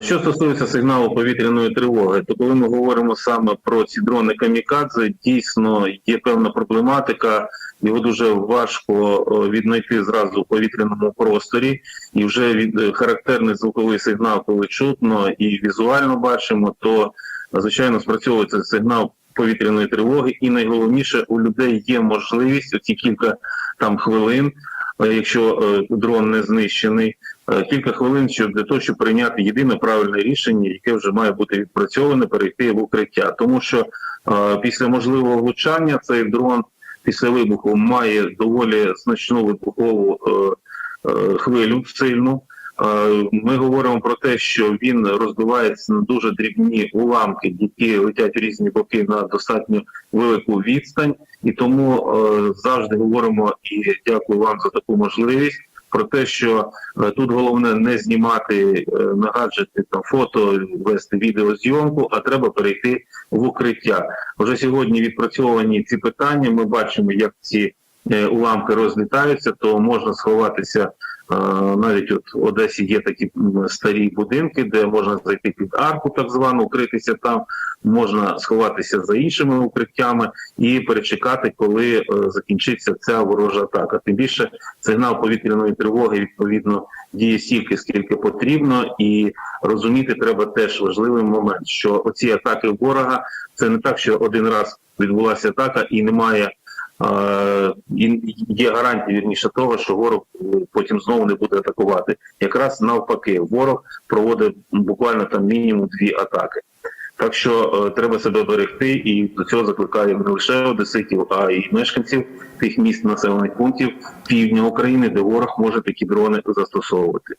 Що стосується сигналу повітряної тривоги, то коли ми говоримо саме про ці дрони камікадзе, дійсно є певна проблематика. Його дуже важко віднайти зразу в повітряному просторі, і вже від е, характерний звуковий сигнал, коли чутно і візуально бачимо, то звичайно спрацьовується сигнал повітряної тривоги. І найголовніше у людей є можливість оці кілька там хвилин, е, якщо е, дрон не знищений, кілька хвилин щоб для того, щоб прийняти єдине правильне рішення, яке вже має бути відпрацьоване, перейти в укриття, тому що е, після можливого влучання цей дрон після вибуху має доволі значну вибухову е, е, хвилю сильну. Е, Ми говоримо про те, що він розбивається на дуже дрібні уламки, які летять в різні боки на достатньо велику відстань, і тому е, завжди говоримо і дякую вам за таку можливість. Про те, що е, тут головне не знімати е, на гаджети там фото, вести відеозйомку, а треба перейти в укриття. Вже сьогодні відпрацьовані ці питання. Ми бачимо, як ці уламки розлітаються, то можна сховатися. е, Навіть от в Одесі є такі старі будинки, де можна зайти під арку, так звану, укритися там, можна сховатися за іншими укриттями і перечекати, коли е, закінчиться ця ворожа атака. Тим більше сигнал повітряної тривоги відповідно діє стільки, скільки потрібно, і розуміти треба теж важливий момент, що оці атаки ворога це не так, що один раз відбулася атака і немає. Е, є гарантія вірніше того, що ворог е, потім знову не буде атакувати. Якраз навпаки, ворог проводить буквально там мінімум дві атаки. Так що е, треба себе берегти, і до цього закликаю не лише одеситів, а й мешканців тих міст населених пунктів півдня України, де ворог може такі дрони застосовувати.